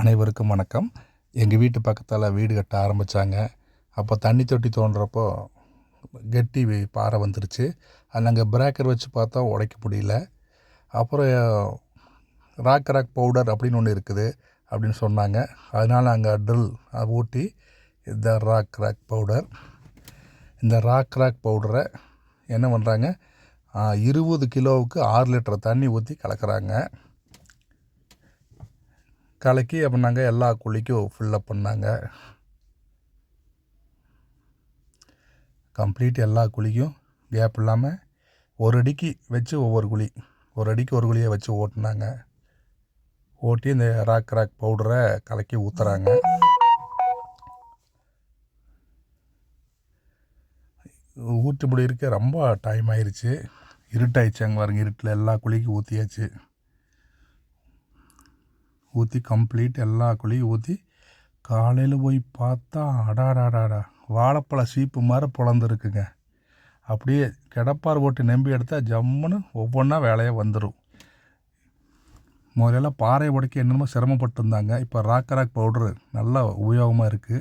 அனைவருக்கும் வணக்கம். எங்கள் வீட்டு பக்கத்தில் வீடு கட்ட ஆரம்பித்தாங்க அப்போ தண்ணி தொட்டி தோன்றப்போ கெட்டி பாறை வந்துருச்சு. அது நாங்கள் பிரேக்கர் வச்சு பார்த்தா உடைக்க முடியல. அப்புறம் ராக் ராக் பவுடர் அப்படின்னு ஒன்று இருக்குது அப்படின்னு சொன்னாங்க. அதனால் அங்கே ட்ரில் ஊட்டி இந்த ராக் ராக் பவுடர் இந்த ராக் ராக் பவுடரை என்ன பண்ணுறாங்க இருபது கிலோவுக்கு ஆறு லிட்டர் தண்ணி ஊற்றி கலக்கிறாங்க. கலக்கி அப்போ நாங்கள் எல்லா குழிக்கும் ஃபில்லப் பண்ணாங்க. கம்ப்ளீட் எல்லா குழிக்கும் கேப் இல்லாமல் ஒரு அடிக்கு வச்சு ஒவ்வொரு குழி ஒரு அடிக்கு ஒரு குழியை வச்சு ஓட்டினாங்க. ஓட்டி இந்த ராக் ராக் பவுடரை கலக்கி ஊற்றுறாங்க ஊற்றி முடியிருக்க ரொம்ப டைம் ஆயிடுச்சு இருட்டாயிடுச்சு அங்கே பாருங்க இருட்டில் எல்லா குழிக்கும் ஊற்றியாச்சு ஊற்றி கம்ப்ளீட் எல்லா குழியும் ஊற்றி காலையில் போய் பார்த்தா அடாடாடாடா வாழைப்பழ சீப்பு மாதிரி பிளந்துருக்குங்க அப்படியே கிடப்பார் போட்டு நம்பி எடுத்தால் ஜம்முன்னு ஒவ்வொன்றா வேலையாக வந்துடும் முதல்ல பாறை உடைக்க என்னென்னமோ சிரமப்பட்டு இருந்தாங்க இப்போ ராக் ராக் பவுட்ரு நல்லா உபயோகமாக இருக்குது